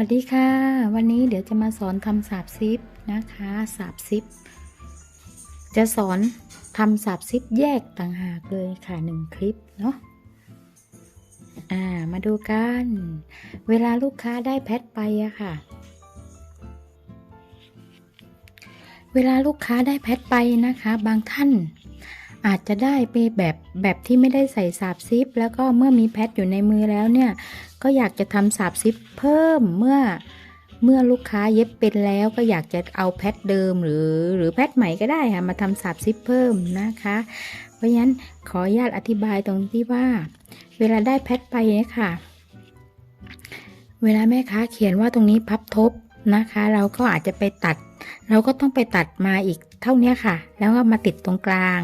วัสดีค่ะ วันนี้เดี๋ยวจะมาสอนทำสาบซิปนะคะสาบซิป จะสอนทำสาบซิปแยกต่างหากเลยค่ะหนึ่งคลิปเนาะอ่ามาดูกัน เวลาลูกค้าได้แพทไปอะค่ะ เวลาลูกค้าได้แพทไปนะคะ บางท่านอาจจะได้ไปแบบแบบที่ไม่ได้ใส่สาบซิป แล้วก็เมื่อมีแพทอยู่ในมือแล้วเนี่ย ก็อยากจะทำสาบซิปเพิ่มเมื่อเมื่อลูกค้าเย็บเป็นแล้วก็อยากจะเอาแพทเดิมหรือหรือแพทใหม่ก็ได้ค่ะมาทำสาบซิปเพิ่มนะคะ เพราะฉะนั้นขออนุญาตอธิบายตรงที่ว่า เวลาได้แพทไปเนี่ยค่ะ เวลาแม่ค้าเขียนว่าตรงนี้พับทบนะคะ เราก็อาจจะไปตัด เราก็ต้องไปตัดมาอีกเท่านี้ค่ะ แล้วก็มาติดตรงกลาง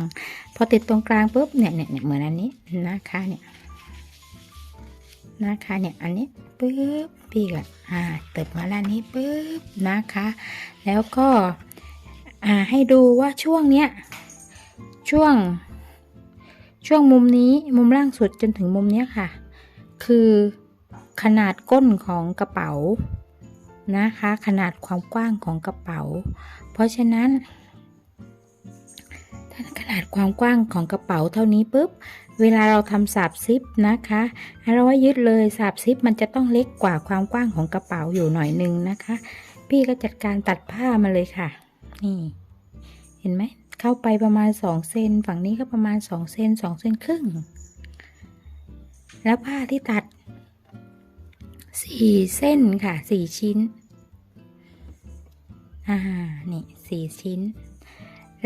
พอติดตรงกลางปุ๊บเนี่ยเนี่ยเนี่ยเหมือนอันนี้นะคะเนี่ย นะคะเนี่ยอันนี้ปึ๊บพี่ก็อ่าเติบมาด้านนี้ปึ๊บนะคะ แล้วก็อ่าให้ดูว่าช่วงเนี้ยช่วง ช่วงมุมนี้มุมล่างสุดจนถึงมุมเนี้ยค่ะ คือขนาดก้นของกระเป๋านะคะ ขนาดความกว้างของกระเป๋า เพราะฉะนั้น ถ้าขนาดความกว้างของกระเป๋าเท่านี้ปุ๊บ เวลาเราทำสาบซิปนะคะเราว่ายึดเลยสาบซิปมันจะต้องเล็กกว่าความกว้างของกระเป๋าอยู่หน่อยนึงนะคะ พี่ก็จัดการตัดผ้ามาเลยค่ะ นี่ เห็นไหม เข้าไปประมาณ2เซนฝั่งนี้ก็ประมาณ2เซน2เซนครึ่ง แล้วผ้าที่ตัด4เส้นค่ะ4ชิ้น อ่า นี่4ชิ้น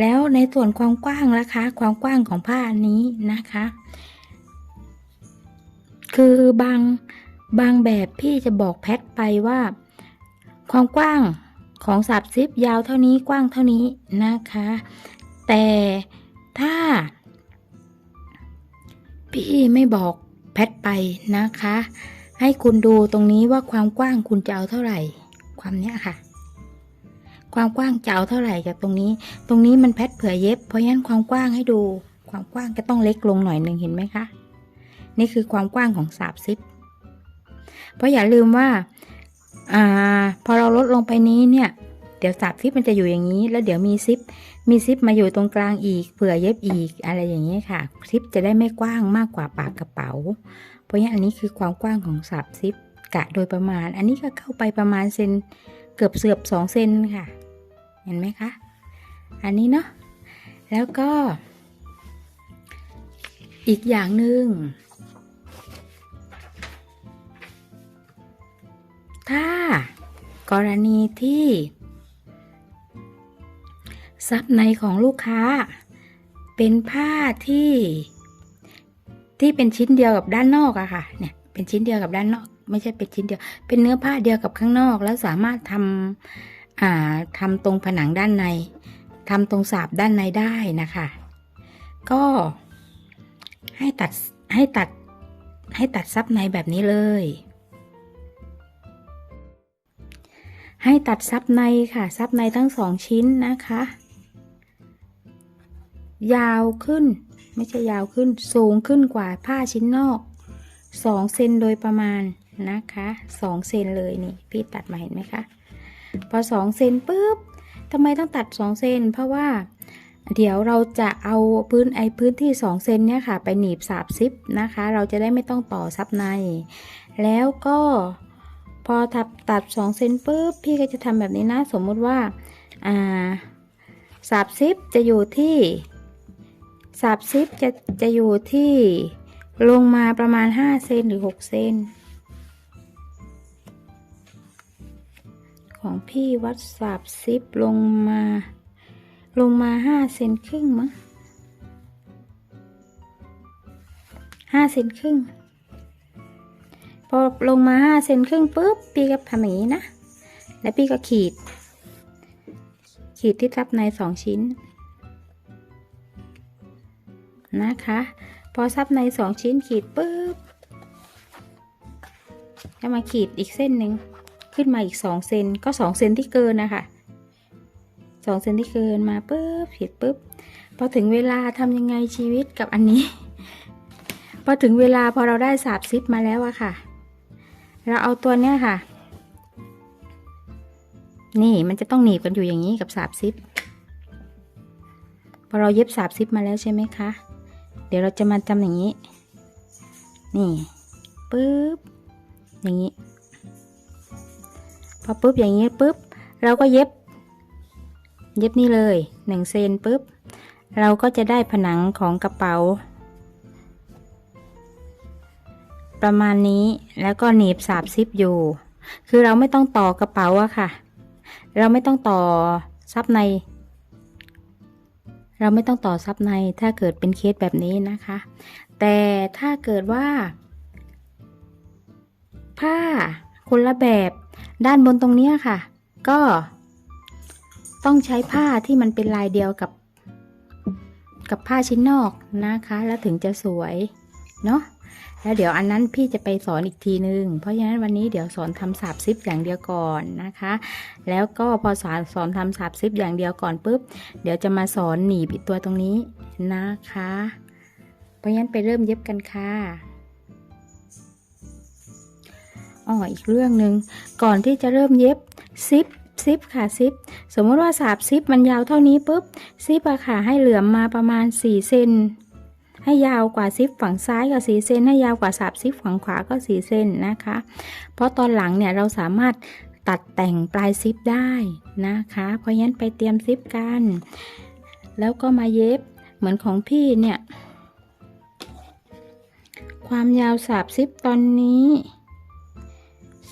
แล้วในส่วนความกว้างล่ะคะ ความกว้างของผ้านี้นะคะ คือบางบางแบบพี่จะบอกแพทไปว่า ความกว้างของสับซิปยาวเท่านี้กว้างเท่านี้นะคะ แต่ถ้า พี่ไม่บอกแพทไปนะคะ ให้คุณดูตรงนี้ว่าความกว้างคุณจะเอาเท่าไหร่ ความเนี้ยค่ะ ความกว้างจะเอาเท่าไหร่จากตรงนี้ ตรงนี้มันแพทเผื่อเย็บ เพราะฉะนั้นความกว้างให้ดู ความกว้างก็ต้องเล็กลงหน่อยหนึ่งเห็นไหมคะ นี่คือความกว้างของสาบซิป เพราะอย่าลืมว่าอ่า พอเราลดลงไปนี้เนี่ย เดี๋ยวสาบซิปมันจะอยู่อย่างนี้ แล้วเดี๋ยวมีซิป มีซิปมาอยู่ตรงกลางอีก เผื่อเย็บอีก อะไรอย่างนี้ค่ะ ซิปจะได้ไม่กว้างมากกว่าปากกระเป๋า เพราะงั้นอันนี้คือความกว้างของสาบซิปกะโดยประมาณ อันนี้ก็เข้าไปประมาณเซนเกือบเสือบสองเซนค่ะ เห็นไหมคะ อันนี้เนาะ แล้วก็ อีกอย่างหนึ่ง ถ้ากรณีที่ซับในของลูกค้า เป็นผ้าที่ ที่เป็นชิ้นเดียวกับด้านนอกอะค่ะ เนี่ย เป็นชิ้นเดียวกับด้านนอก ไม่ใช่เป็นชิ้นเดียว เป็นเนื้อผ้าเดียวกับข้างนอก แล้วสามารถทำ อ่าทำตรงผนังด้านในทำตรงสาบด้านในได้นะคะ ก็ให้ตัดให้ตัดให้ตัดซับในแบบนี้เลย ให้ตัดซับในค่ะ ซับในทั้งสองชิ้นนะคะ ยาวขึ้นไม่ใช่ยาวขึ้นสูงขึ้นกว่าผ้าชิ้นนอก2เซนโดยประมาณนะคะ2เซนเลยนี่ พี่ตัดมาเห็นไหมคะ พอ2เซนปุ๊บทำไมต้องตัด2เซนเพราะว่าเดี๋ยวเราจะเอาพื้นไอพื้นที่2เซนเนี่ยค่ะ ไปหนีบสาบซิปนะคะ เราจะได้ไม่ต้องต่อซับใน แล้วก็พอตัดตัด2เซนปุ๊บพี่ก็จะทำแบบนี้นะสมมุติว่าอ่าสาบซิปจะอยู่ที่สาบซิปจะจะอยู่ที่ลงมาประมาณ5เซนหรือ6เซน ของพี่วัดสาบซิปลงมา ลงมาห้าเซนครึ่งมั้งห้าเซนครึ่ง พอลงมาห้าเซนครึ่งปุ๊บ พี่ก็ทำอย่างนี้นะ แล้วพี่ก็ขีด ขีดที่ทับในสองชิ้น นะคะ พอซับในสองชิ้นขีดปุ๊บแล้วมาขีดอีกเส้นหนึ่ง ขึ้นมาอีกสองเซนก็สองเซนที่เกินนะคะสองเซนที่เกินมาปุ๊บขีดปุ๊บพอถึงเวลาทำยังไงชีวิตกับอันนี้ พอถึงเวลาพอเราได้สาบซิปมาแล้วอะค่ะ เราเอาตัวเนี้ยค่ะ นี่มันจะต้องหนีบกันอยู่อย่างนี้กับสาบซิปพอเราเย็บสาบซิปมาแล้วใช่ไหมคะ เดี๋ยวเราจะมาทำอย่างนี้ นี่ ปึ๊บ อย่างนี้ อปึ๊บอย่างนี้ปึ๊บเราก็เย็บ เย็บนี่เลยหนึ่งเซนปึ๊บเราก็จะได้ผนังของกระเป๋า ประมาณนี้แล้วก็หนีบสาบซิปอยู่ คือเราไม่ต้องต่อกระเป๋าอะค่ะ เราไม่ต้องต่อซับใน เราไม่ต้องต่อซับในถ้าเกิดเป็นเคสแบบนี้นะคะ แต่ถ้าเกิดว่า ผ้าคนละแบบ ด้านบนตรงนี้ค่ะ ก็ ต้องใช้ผ้าที่มันเป็นลายเดียวกับ กับผ้าชิ้นนอกนะคะ แล้วถึงจะสวยเนาะแล้วเดี๋ยวอันนั้นพี่จะไปสอนอีกทีนึง เพราะฉะนั้นวันนี้เดี๋ยวสอนทำสาบซิปอย่างเดียวก่อนนะคะ แล้วก็พอสอนสอนทำสาบซิปอย่างเดียวก่อนปุ๊บ เดี๋ยวจะมาสอนหนีบอีกตัวตรงนี้นะคะ เพราะฉะนั้นไปเริ่มเย็บกันค่ะ อ๋ออีกเรื่องหนึ่งก่อนที่จะเริ่มเย็บซิปซิปค่ะซิปสมมติว่าสาบซิปมันยาวเท่านี้ปุ๊บซิปอะค่ะให้เหลือมมาประมาณ 4 เซนให้ยาวกว่าซิปฝั่งซ้ายก็4เซนให้ยาวกว่าสาบซิปฝั่งขวาก็4เซนนะคะ เพราะตอนหลังเนี่ยเราสามารถตัดแต่งปลายซิปได้นะคะ เพราะฉะนั้นไปเตรียมซิปกัน แล้วก็มาเย็บเหมือนของพี่เนี่ย ความยาวสาบซิปตอนนี้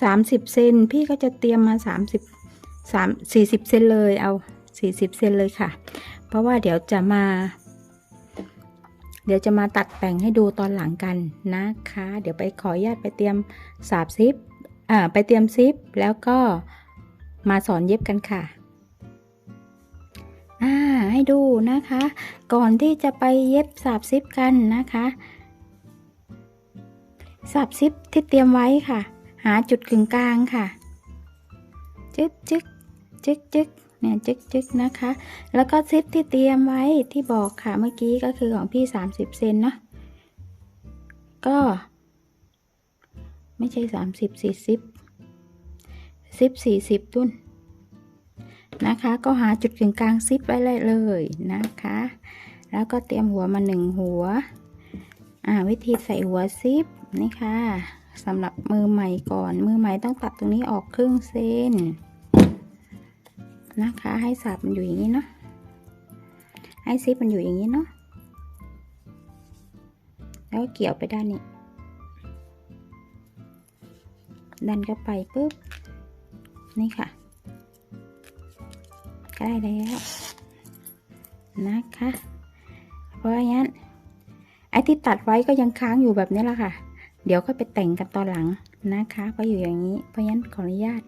30เซนพี่ก็จะเตรียมมา30 3 40เซนเลยเอา40เซนเลยค่ะ เพราะว่าเดี๋ยวจะมา เดี๋ยวจะมาตัดแต่งให้ดูตอนหลังกันนะคะ เดี๋ยวไปขออนุญาตไปเตรียมสาบซิปอ่าไปเตรียมซิปแล้วก็มาสอนเย็บกันค่ะอ่าให้ดูนะคะ ก่อนที่จะไปเย็บสาบซิปกันนะคะสาบซิปที่เตรียมไว้ค่ะาจุดกึ่งกลางค่ะ จึ๊กจึ๊กจึ๊กจึ๊กเนี่ยจึ๊กจึ๊กนะคะ แล้วก็ซิปที่เตรียมไว้ที่บอกค่ะเมื่อกี้ก็คือของพี่ 30 เซนเนาะก็ ไม่ใช่ 30 40ซิป40 ตุ้นนะคะ ก็หาจุดกึ่งกลางซิปไว้เลยเลยนะคะ แล้วก็เตรียมหัวมาหนึ่งหัว อ่าวิธีใส่หัวซิปนี่ค่ะ สำหรับมือใหม่ก่อน มือใหม่ต้องตัดตรงนี้ออกครึ่งเซนนะคะ ให้สับมันอยู่อย่างนี้เนาะให้ซิปมันอยู่อย่างนี้เนาะแล้วกเกี่ยวไปด้านนี้ ดันเข้าไปปุ๊บ นี่ค่ะ ก็ได้แล้วนะคะ เพราะงั้นไอ้ที่ตัดไว้ก็ยังค้างอยู่แบบนี้แหละค่ะ เดี๋ยวก็ไปแต่งกันตอนหลังนะคะก็อยู่อย่างนี้ เพราะงั้นขออนุญาต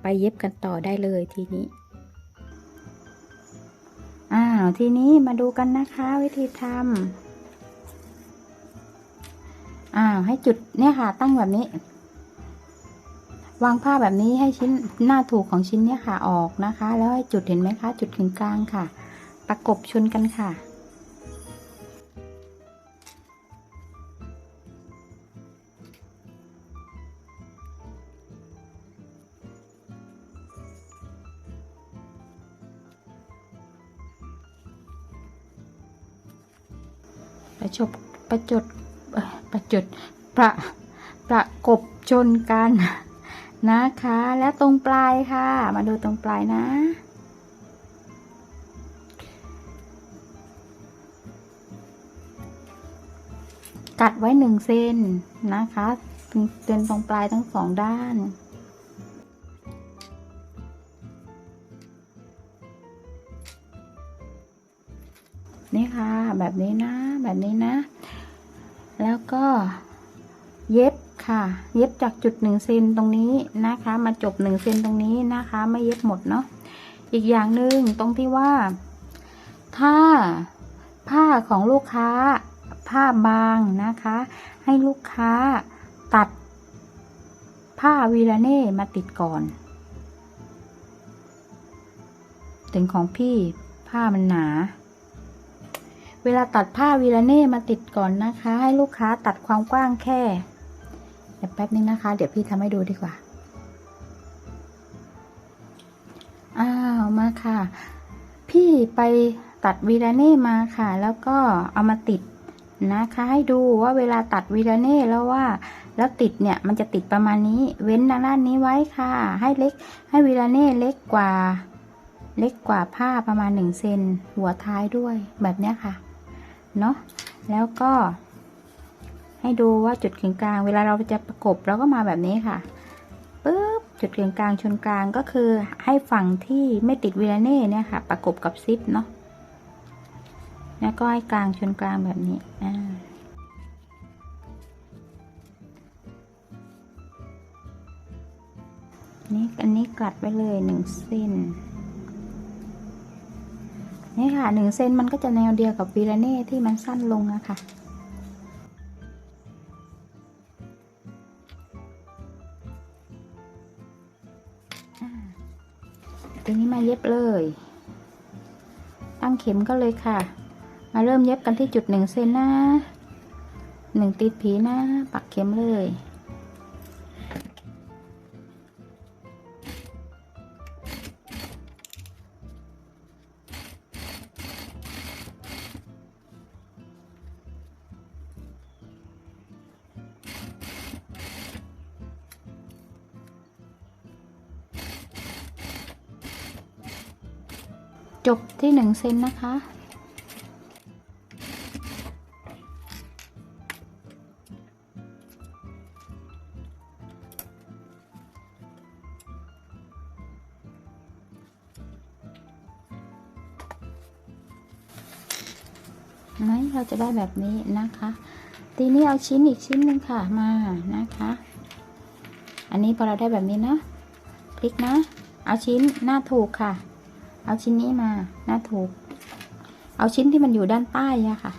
ไปเย็บกันต่อได้เลยทีนี้อ้าวทีนี้มาดูกันนะคะวิธีทำอ้าวให้จุดเนี่ยค่ะ ตั้งแบบนี้ วางผ้าแบบนี้ให้ชิ้นหน้าถูกของชิ้นเนี่ยค่ะออกนะคะ แล้วให้จุดเห็นไหมคะ จุดกึ่งกลางค่ะ ประกบชนกันค่ะ ประชบประจดประจดประประกบชนกันนะคะ และตรงปลายค่ะ มาดูตรงปลายนะ กัดไว้หนึ่งเซนนะคะเส้นตรงปลายทั้งสองด้าน แบบนี้นะ แบบนี้นะ แล้วก็เย็บค่ะ เย็บจากจุดหนึ่งเซนตรงนี้นะคะ มาจบหนึ่งเซนตรงนี้นะคะ ไม่เย็บหมดเนาะอีกอย่างหนึ่งตรงที่ว่า ถ้าผ้าของลูกค้า ผ้าบางนะคะ ให้ลูกค้าตัดผ้าวีลาเน่มาติดก่อน ถึงของพี่ผ้ามันหนา เวลาตัดผ้าวีลาเน่มาติดก่อนนะคะ ให้ลูกค้าตัดความกว้างแค่เดี๋ยวแป๊บนึงนะคะ เดี๋ยวพี่ทำให้ดูดีกว่า อ้าวมาค่ะ พี่ไปตัดวีราเน่มาค่ะ แล้วก็เอามาติดนะคะ ให้ดูว่าเวลาตัดวีราเน่แล้วว่า แล้วติดเนี่ยมันจะติดประมาณนี้ เว้นด้านนี้ไว้ค่ะ ให้เล็ก ให้วีราเน่เล็กกว่าเล็กกว่าผ้าประมาณหนึ่งเซนหัวท้ายด้วยแบบนี้ค่ะ เนาะแล้วก็ให้ดูว่าจุดกึ่งกลาง เวลาเราจะประกบเราก็มาแบบนี้ค่ะปึ๊บจุดกึ่งกลางชนกลางก็คือให้ฝั่งที่ไม่ติดวีลเน่เนี่ยค่ะ ประกบกับซิปเนาะแล้วก็ให้กลางชนกลางแบบนี้อ่านี่อันนี้กลัดไปเลยหนึ่งเส้น นี่ค่ะหนึ่งเซนมันก็จะแนวเดียวกับวีลาเน่ที่มันสั้นลงอะค่ะทีนี้มาเย็บเลย ตั้งเข็มก็เลยค่ะ มาเริ่มเย็บกันที่จุดหนึ่งเซนนะหนึ่งติดผีนะ ปักเข็มเลย จบที่หนึ่งเซนนะคะ ไหมเราจะได้แบบนี้นะคะ ทีนี้เอาชิ้นอีกชิ้นหนึ่งค่ะมานะคะ อันนี้พอเราได้แบบนี้นะ คลิกนะ เอาชิ้นหน้าถูกค่ะ เอาชิ้นนี้มาหน้าถูก เอาชิ้นที่มันอยู่ด้านใต้อะค่ะ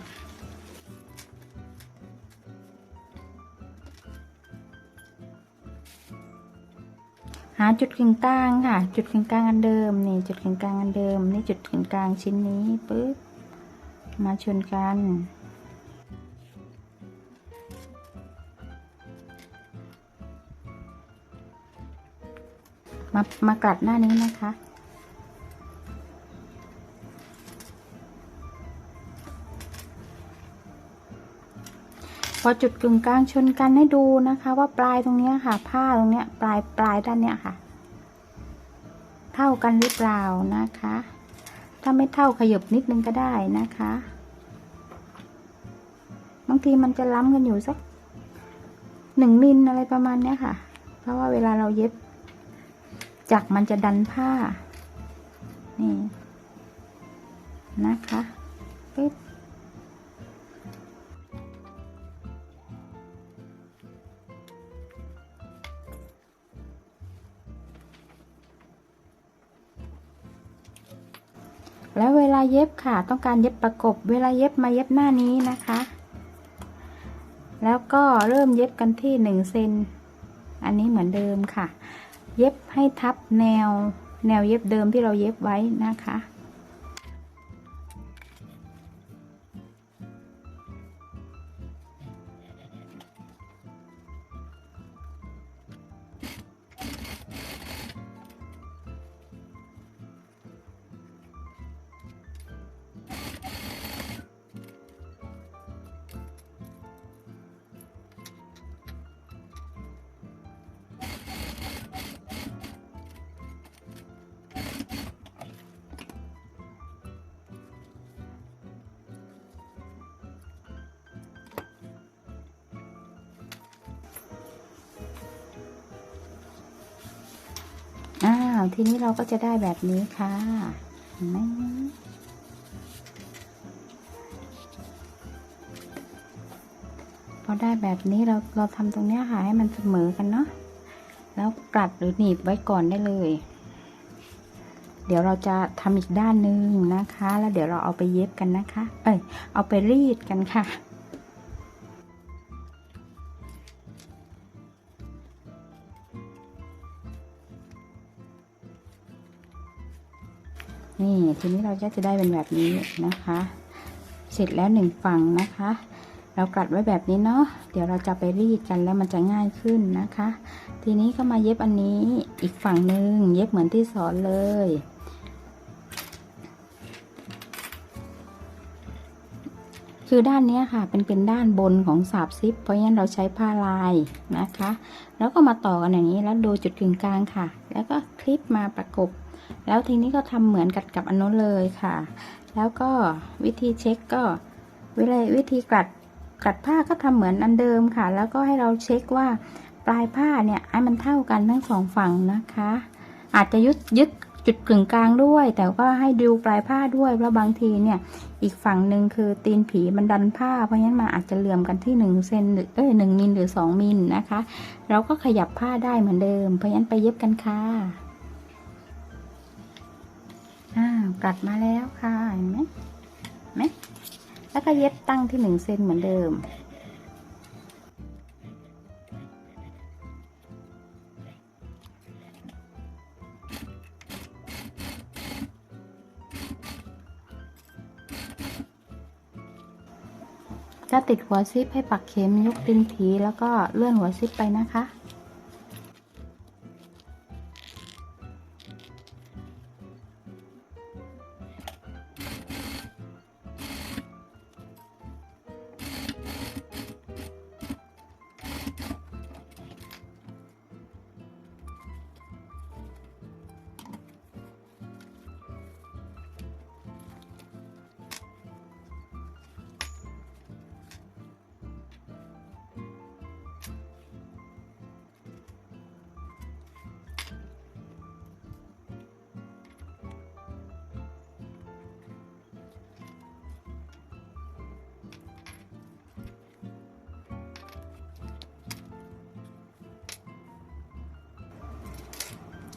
หาจุดกึ่งกลางค่ะ จุดกึ่งกลางอันเดิมนี่จุดกึ่งกลางอันเดิม นี่จุดกึ่งกลางชิ้นนี้ปึ๊บมาชนกันมามากลัดหน้านี้นะคะ พอจุดกึ่งกลางชนกันให้ดูนะคะ ว่าปลายตรงนี้ค่ะ ผ้าตรงนี้ปลายปลายด้านเนี้ยค่ะ เท่ากันหรือเปล่านะคะ ถ้าไม่เท่าขยบนิดนึงก็ได้นะคะบางทีมันจะล้ำกันอยู่สักหนึ่งมิลอะไรประมาณเนี้ยค่ะ เพราะว่าเวลาเราเย็บ จักรมันจะดันผ้านี่นะคะปึ๊บ เวลาเย็บค่ะ ต้องการเย็บประกบ เวลาเย็บมาเย็บหน้านี้นะคะ แล้วก็เริ่มเย็บกันที่หนึ่งเซน อันนี้เหมือนเดิมค่ะ เย็บให้ทับแนว แนวเย็บเดิมที่เราเย็บไว้นะคะาวทีนี้เราก็จะได้แบบนี้ค่ะเห็นไหมพอได้แบบนี้เราเราทำตรงเนี้ยค่ะให้มันเสมอกันเนาะแล้วกลัดหรือหนีบไว้ก่อนได้เลย เดี๋ยวเราจะทำอีกด้านหนึ่งนะคะ แล้วเดี๋ยวเราเอาไปเย็บกันนะคะ เอ้ยเอาไปรีดกันค่ะ นี่ทีนี้เราก็จะได้เป็นแบบนี้นะคะ เสร็จแล้วหนึ่งฝั่งนะคะ เรากัดไว้แบบนี้เนาะเดี๋ยวเราจะไปรีดกันแล้วมันจะง่ายขึ้นนะคะ ทีนี้ก็มาเย็บอันนี้อีกฝั่งหนึ่งเย็บเหมือนที่สอนเลยคือด้านนี้ค่ะเป็นเป็นด้านบนของสาบซิปเพราะงั้นเราใช้ผ้าลายนะคะ แล้วก็มาต่อกันอย่างนี้แล้วดูจุดกึ่งกลางค่ะ แล้วก็คลิปมาประกบ แล้วทีนี้ก็ทำเหมือนกับกับอันนู้นเลยค่ะ แล้วก็วิธีเช็คก็วิธีวิธีกลัดกัดผ้าก็ทำเหมือนอันเดิมค่ะ แล้วก็ให้เราเช็คว่าปลายผ้าเนี่ยให้มันเท่ากันทั้งสองฝั่งนะคะ อาจจะยึดยึดจุดกึ่งกลางด้วย แต่ก็ให้ดูปลายผ้าด้วยเพราะบางทีเนี่ย อีกฝั่งหนึ่งคือตีนผีมันดันผ้าเพราะฉะนั้นมันอาจจะเหลื่อมกันที่หนึ่งเซนหรือเอ้ยหนึ่งมิลหรือสองมิลนะคะ เราก็ขยับผ้าได้เหมือนเดิมเพราะฉะนั้นไปเย็บกันค่ะ อ้าวกลัดมาแล้วค่ะเห็นไหมไหมแล้วก็เย็บตั้งที่หนึ่งเซนเหมือนเดิม จะติดหัวซิปให้ปักเข็มยกตีนผีแล้วก็เลื่อนหัวซิปไปนะคะ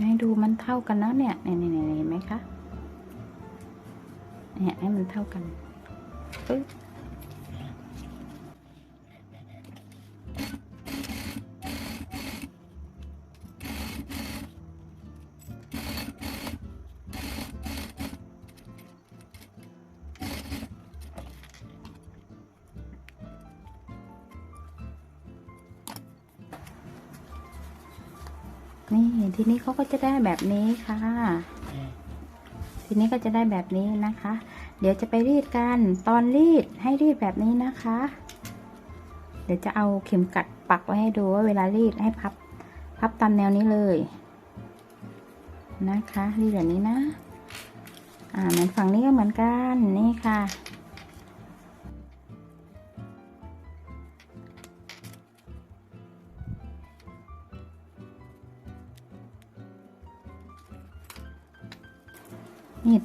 ให้ดูมันเท่ากันนะเนี่ยเนี่ยเนี่ยเนี่ยเห็นไหมคะเนี่ยให้มันเท่ากันปึ๊บ นี่ทีนี้เขาก็จะได้แบบนี้ค่ะ ทีนี้ก็จะได้แบบนี้นะคะ เดี๋ยวจะไปรีดกันตอนรีดให้รีดแบบนี้นะคะ เดี๋ยวจะเอาเข็มกัดปักไว้ให้ดูว่าเวลารีดให้พับ พับตามแนวนี้เลย นะคะ รีดแบบนี้นะ อ่าเหมือนฝั่งนี้ก็เหมือนกันนี่ค่ะ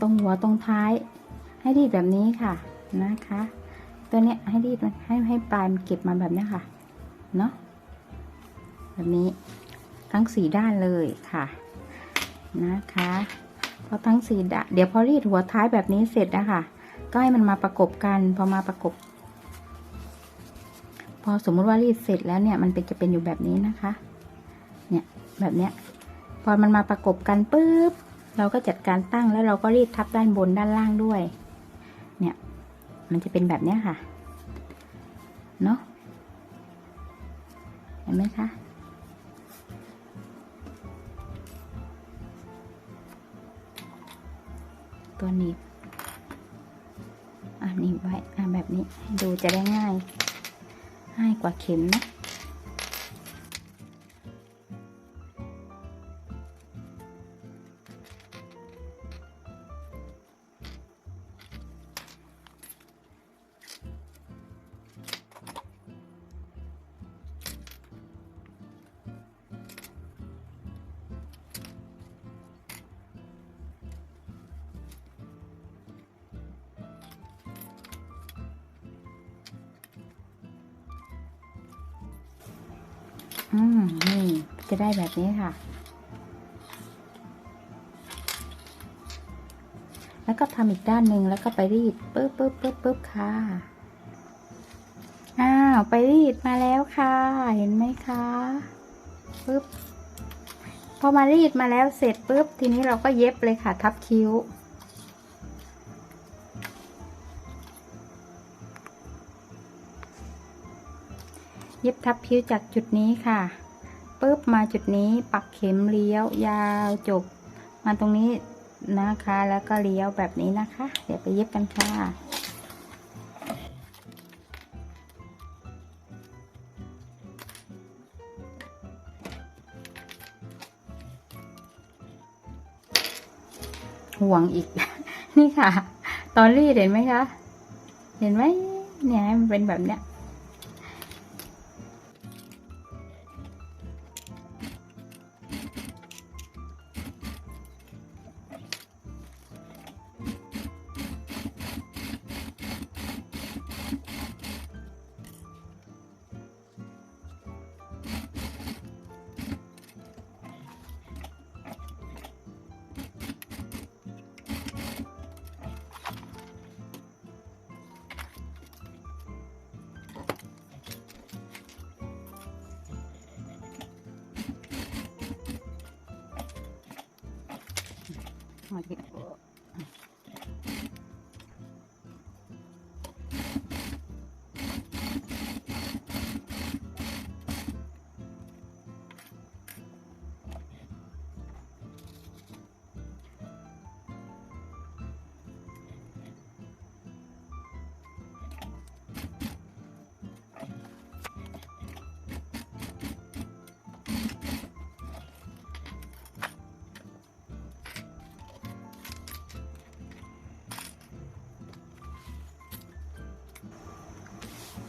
ตรงหัวตรงท้าย ให้รีดแบบนี้ค่ะนะคะ ตัวเนี้ยให้รีดมันให้ให้ปลายมันเก็บมาแบบนี้ค่ะเนาะแบบนี้ทั้งสีด้านเลยค่ะนะคะพอทั้งสีด้านเดี๋ยวพอรีดหัวท้ายแบบนี้เสร็จนะคะก็ให้มันมาประกบกันพอมาประกบ พอสมมุติว่ารีดเสร็จแล้วเนี่ยมันเป็นจะเป็นอยู่แบบนี้นะคะ เนี่ยแบบเนี้ยพอมันมาประกบกันปุ๊บ เราก็จัดการตั้งแล้วเราก็รีดทับด้านบนด้านล่างด้วย เนี่ย มันจะเป็นแบบนี้ค่ะ เนาะเห็นไหมคะ ตัวหนี้อ่าหนีบไว้อ่าแบบนี้ดูจะได้ง่าย ง่ายกว่าเข็มนะ อืมนี่จะได้แบบนี้ค่ะ แล้วก็ทำอีกด้านหนึ่งแล้วก็ไปรีดปึ๊บปึ๊บปึ๊บปึ๊บค่ะ อ้าว ไปรีดมาแล้วค่ะ เห็นไหมคะปึ๊บพอมารีดมาแล้วเสร็จปุ๊บ ทีนี้เราก็เย็บเลยค่ะ ทับคิ้ว เย็บทับผิวจากจุดนี้ค่ะปึ๊บมาจุดนี้ปักเข็มเลี้ยวยาวจบ มาตรงนี้นะคะ แล้วก็เลี้ยวแบบนี้นะคะ เดี๋ยวไปเย็บกันค่ะห่วงอีก นี่ค่ะ ตอนรีดเห็นไหมคะ เห็นไหมเนี่ยมันเป็นแบบเนี้ย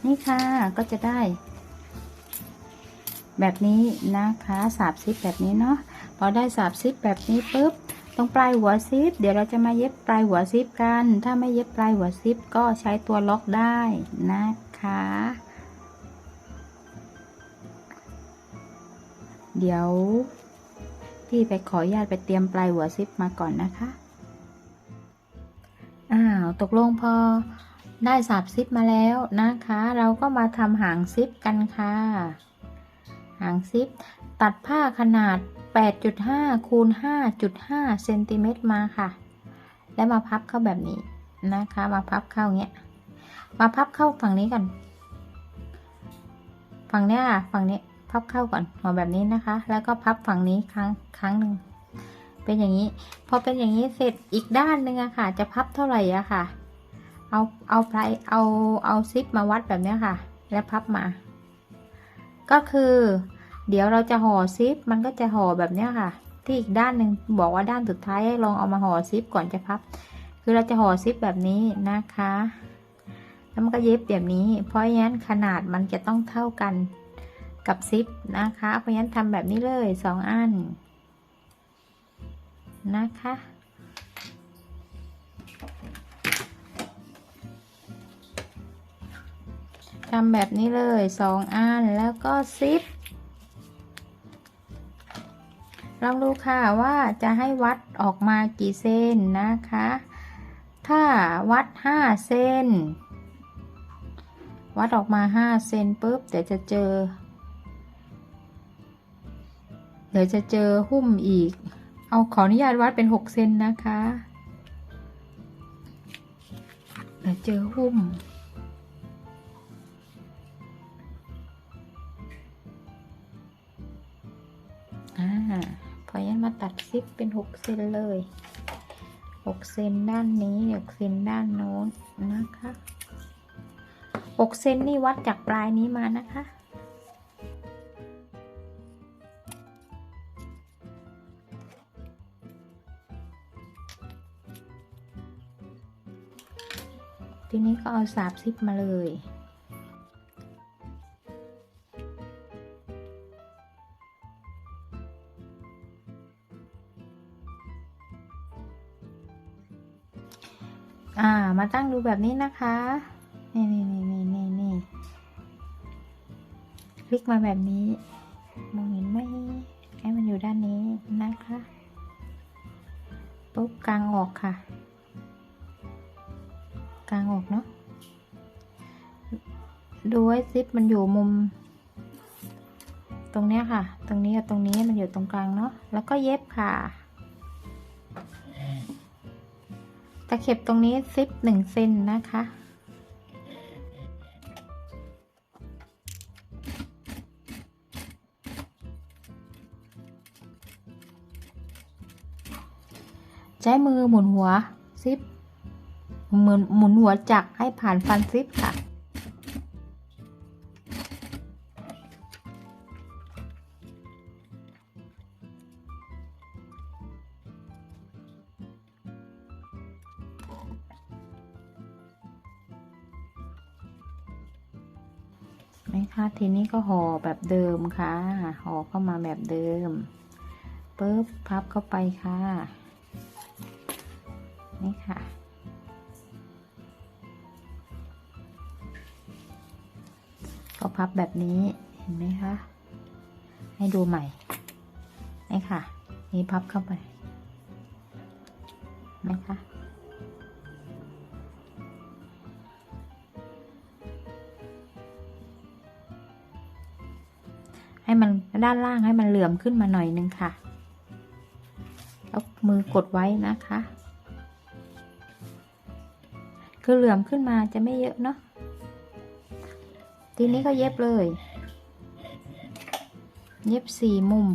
นี่ค่ะก็จะได้ แบบนี้นะคะสาบซิปแบบนี้เนาะพอได้สาบซิปแบบนี้ปุ๊บตรงปลายหัวซิป เดี๋ยวเราจะมาเย็บปลายหัวซิปกัน ถ้าไม่เย็บปลายหัวซิปก็ใช้ตัวล็อกได้นะคะ เดี๋ยวพี่ไปขออนุญาตไปเตรียมปลายหัวซิปมาก่อนนะคะ อ้าว ตกลงพอ ได้สับซิปมาแล้วนะคะ เราก็มาทำหางซิปกันค่ะ หางซิปตัดผ้าขนาด 8.5คูณ5.5เซนติเมตรมาค่ะ แล้วมาพับเข้าแบบนี้นะคะ มาพับเข้าเงี้ย มาพับเข้าฝั่งนี้ก่อนฝั่งเนี้ยค่ะฝั่งนี้พับเข้าก่อนมาแบบนี้นะคะ แล้วก็พับฝั่งนี้ครั้งครั้งหนึ่งเป็นอย่างนี้ พอเป็นอย่างนี้เสร็จอีกด้านหนึ่งอะค่ะ จะพับเท่าไหร่อะค่ะ เอาเอาไพรเอาเอาซิปมาวัดแบบนี้ค่ะ แล้วพับมา ก็คือ เดี๋ยวเราจะห่อซิปมันก็จะห่อแบบนี้ค่ะ ที่อีกด้านหนึ่งบอกว่าด้านสุดท้ายลองเอามาห่อซิปก่อนจะพับ คือเราจะห่อซิปแบบนี้นะคะ แล้วมันก็เย็บแบบนี้ เพราะฉะนั้นขนาดมันจะต้องเท่ากันกับซิปนะคะ เพราะฉะนั้นทำแบบนี้เลยสองอันนะคะ ทำแบบนี้เลยสองอันแล้วก็ซิปลองดูค่ะว่าจะให้วัดออกมากี่เซนนะคะ ถ้าวัด 5เซนวัดออกมา 5 เซนปุ๊บเดี๋ยวจะเจอ เดี๋ยวจะเจอหุ้มอีก เอาขออนุญาตวัดเป็น 6 เซนนะคะ เดี๋ยวเจอหุ้ม อ่าพอยันมาตัดซิปเป็นหกเซนเลยหกเซนด้านนี้หกเซนด้านโน้นนะคะหกเซนนี่วัดจากปลายนี้มานะคะทีนี้ก็เอาสาบซิปมาเลย ตั้งดูแบบนี้นะคะ นี่นี่นี่นี่นี่นี่คลิกมาแบบนี้ มองเห็นไหมให้มันอยู่ด้านนี้นะคะปุ๊บกลางออกค่ะ กลางออกเนาะดูไว้ซิปมันอยู่มุม ตรงเนี้ยค่ะ ตรงนี้กับตรงนี้มันอยู่ตรงกลางเนาะแล้วก็เย็บค่ะะเข็บตรงนี้ซิปหนึ่งเซนนะคะ ใช้มือหมุนหัวซิปหมุนหมุนหัวจักรให้ผ่านฟันซิปค่ะ ก็ห่อแบบเดิมค่ะ ห่อเข้ามาแบบเดิมปุ๊บพับเข้าไปค่ะ นี่ค่ะ ก็พับแบบนี้เห็นไหมคะ ให้ดูใหม่ นี่ค่ะ นี่พับเข้าไปนะคะ ให้มันด้านล่างให้มันเหลื่อมขึ้นมาหน่อยนึงค่ะ แล้วมือกดไว้นะคะ คือเหลื่อมขึ้นมาจะไม่เยอะเนาะ ทีนี้ก็เย็บเลย เย็บสี่มุม